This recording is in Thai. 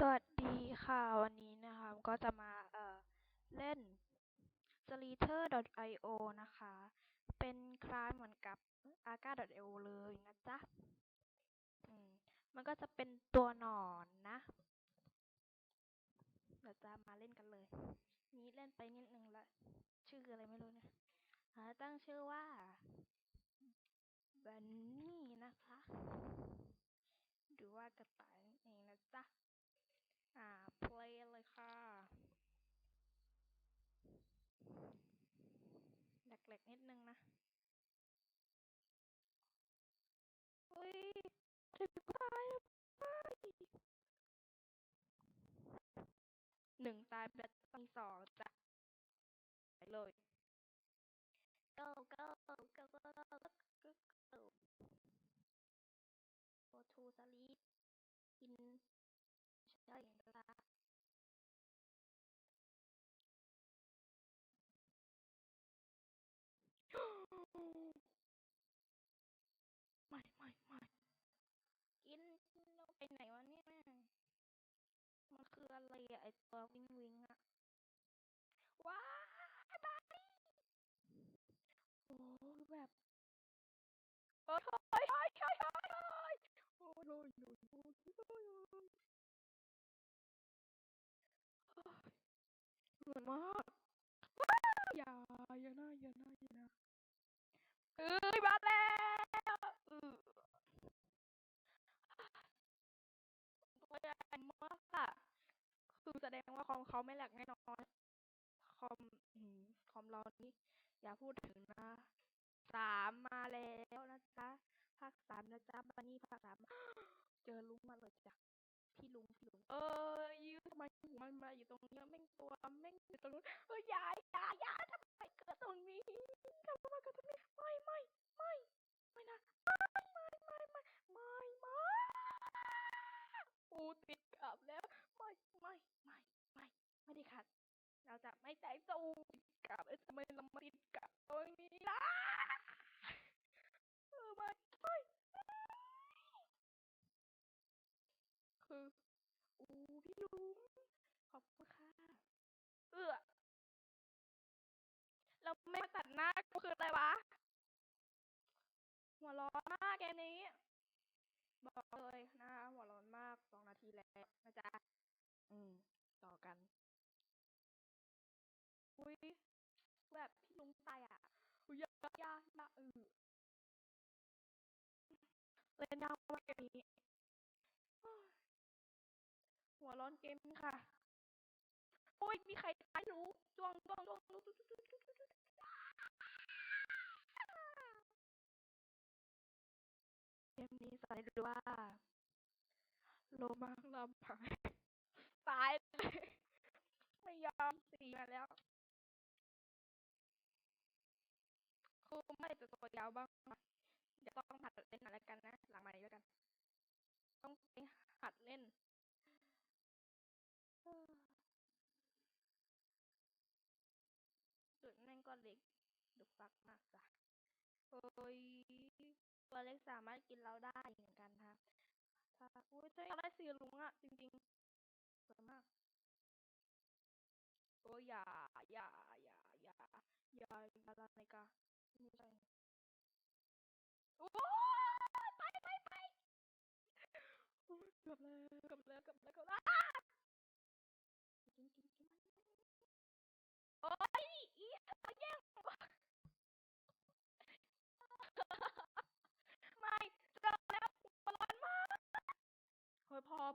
สวัสดีค่ะ วันนี้นะคะก็จะมาเอ่อเล่น s l i t e r io นะคะ เป็นคล้ายเหมือนกับ aga.io เลยนะจ๊ะอืมมันก็จะเป็นตัวหนอนนะเดี๋ยวจะมาเล่นกันเลย นี้เล่นไปนิดนึงละ ชื่ออะไรไม่รู้เนี่ยตั้งชื่อว่าบันนี่นะคะ หรือว่ากระต่ายนั่นเองนะจ๊ะ อ่า play เลยค่ะแหล กนิดนึงนะเฮ้ยถึงตายแล้วไปหนึ่งตายแบบมีสองจ้ะไปเลย go go go go go go go to sleep in ใช่เวลา ไม่ไม่ไม่กินเรา ไปไหนวะเนี่ย มันคืออะไรอะไอตัววิงวิงอะว้ายบายโอ้แบบโอ้ยโอ้ยโอ้ยโอ้ยโอ้ยโอ้ยโอ้ยโอ้ยโอ้ยโอ้ยโอ้ยเหมือนมากว้าวอย่าอย่านะอย่านะอย่านะเอ้ยมาแล้วเออตัวใหญ่มากอะคือแส ดงว่าคอมเขาไม่แหลกแน่นอนคอมคอมเรานี่อย่าพูดถึงนะสามมาแล้วนะจ๊ะภาคสามนะจ๊ะบันนี่ภาคสามเจอลุงมาเลยจ้ะพี่ลุงพี่ลุงเออยืนทำไมมันมาอยู่ตรงนี้แม่งตัวแม่งอยู่ตรงนู้นเออย่าอย่าอย่าทำไมเกิดตรงนี้ทำไมเกิดตรงนี้ บแล้ว ไม่ไม่ไม่ไม่ไม่ได้ขัด เราจะไม่ใจสู้กับไอ้ทำไมเรามาติดกับตรงนี้ล่ะเออไม่ไม่คืออู้พี่ลุงขอบคุณค่ะเออเราไม่มาตัดหน้าก็คืออะไรวะ หัวร้อนมากแกนี้ บอกเลยนะคะหัวร้อนมากสองนาทีแล้วนะจ๊ะ อืม ต่อกัน อุ้ยแบบพี่ลุงตายอะ อุ้ยยากยากยากเออเล่นยากมากเกมนี้โอ้ยหัวร้อนเกมค่ะอุ้ย มีใครตายรู้จวงจวงจวงจวงจวงจวงจวง มนี้ใส่ด้วยว่าโลมาลำพังตายเลยไม่ยอมสีมาแล้วคือไม่จะตัวยาวบ้างนะเดี๋ยวต้องหัดเล่นอะไรกันนะ หลังใหม่แล้วกัน ต้องไปหัดเล่นจุดแม่งก็เล็กดุฟักมากจ้ะโอ้ย ตัวเล็กสามารถกินเราได้เหมือนกันครับครับอุ้ยถ้าเราได้สีลุงอะจริงๆสวยมากโอ้ยอย่าอย่าอย่าอย่าอย่าอย่าลาในกาไม่ใช่โอ้ไปไปไปกลับแล้วกลับแล้วกือบแล้วกือบแล้วกินกินกินโอ้ยอีอะไรแย่ง พอ